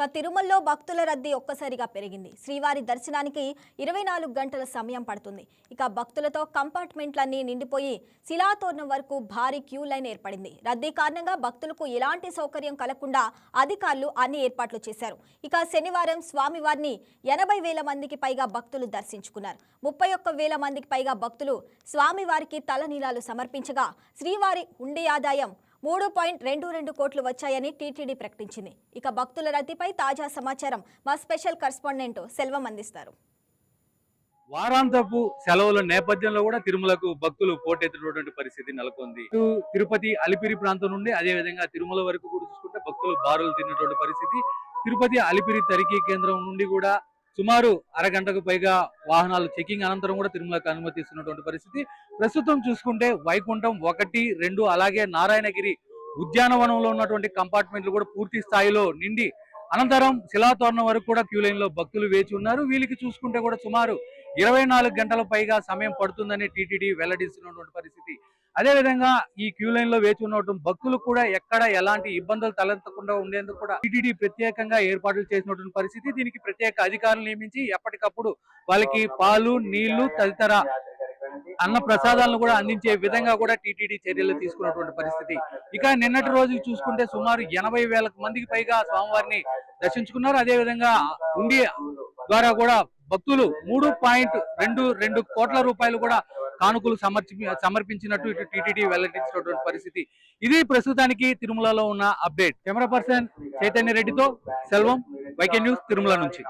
ఇక తిరుమలలో భక్తుల రద్దీ ఒక్కసారిగా పెరిగింది. శ్రీవారి దర్శనానికి ఇరవై నాలుగు గంటల సమయం పడుతుంది. ఇక భక్తులతో కంపార్ట్మెంట్లన్నీ నిండిపోయి శిలాతోరణం వరకు భారీ క్యూ లైన్ ఏర్పడింది. రద్దీ కారణంగా భక్తులకు ఎలాంటి సౌకర్యం కలగకుండా అధికారులు అన్ని ఏర్పాట్లు చేశారు. ఇక శనివారం స్వామివారిని ఎనభై వేల మందికి పైగా భక్తులు దర్శించుకున్నారు. ముప్పై ఒక్క వేల మందికి పైగా భక్తులు స్వామివారికి తలనీలాలు సమర్పించగా శ్రీవారి ఉండే ఆదాయం మూడు పాయింట్ రెండు రెండు కోట్లు వచ్చాయని టీటీడీ ప్రకటించింది. ఇక భక్తుల రద్దీపై తాజా సమాచారం మా స్పెషల్ కరస్పాండెంట్ సెల్వం అందిస్తారు. వారాంతపు సెలవుల నేపథ్యంలో కూడా తిరుమలకు భక్తులు పోటెత్తినటువంటి పరిస్థితి నెలకొంది. తిరుపతి అలిపిరి ప్రాంతం నుండి అదే విధంగా తిరుమల వరకు కూడా చూసుకుంటే భక్తులు బారులు తిన్నటువంటి పరిస్థితి. తిరుపతి అలిపిరి తనిఖీ కేంద్రం నుండి కూడా సుమారు అరగంటకు పైగా వాహనాలు చెకింగ్ అనంతరం కూడా తిరుమలకు అనుమతిస్తున్నటువంటి పరిస్థితి. ప్రస్తుతం చూసుకుంటే వైకుంఠం ఒకటి రెండు అలాగే నారాయణగిరి ఉద్యానవనంలో ఉన్నటువంటి కంపార్ట్మెంట్లు కూడా పూర్తి స్థాయిలో నిండి అనంతరం శిలాతోరణం వరకు కూడా క్యూ లైన్లో భక్తులు వేచి ఉన్నారు. వీళ్ళకి చూసుకుంటే కూడా సుమారు ఇరవై నాలుగు గంటల పైగా సమయం పడుతుందని టీటీడీ వెల్లడిస్తున్నటువంటి పరిస్థితి. అదే విధంగా ఈ క్యూ లైన్లో వేచి ఉండటం భక్తులు కూడా ఎక్కడ ఎలాంటి ఇబ్బందులు తలెత్తకుండా ఉండేందుకు కూడా టీటీడీ ప్రత్యేకంగా ఏర్పాట్లు చేసినటువంటి పరిస్థితి. దీనికి ప్రత్యేక అధికారులు నియమించి ఎప్పటికప్పుడు వాళ్ళకి పాలు నీళ్ళు తదితర అన్న ప్రసాదాలను కూడా అందించే విధంగా కూడా టీటీడీ చర్యలు తీసుకున్నటువంటి పరిస్థితి. ఇక నిన్నటి రోజు చూసుకుంటే సుమారు ఎనభై వేల మందికి పైగా స్వామివారిని దర్శించుకున్నారు. అదే విధంగా ఉండి ద్వారా కూడా భక్తులు మూడు పాయింట్ రెండు రెండు కోట్ల రూపాయలు కూడా కానుకలు సమర్పి సమర్పించినట్టు ఇటు టీటీడీ వెల్లడించినటువంటి పరిస్థితి. ఇది ప్రస్తుతానికి తిరుమలలో ఉన్న అప్డేట్. కెమెరా పర్సన్ చైతన్య రెడ్డితో సెల్వం వైకే న్యూస్ తిరుమల నుంచి.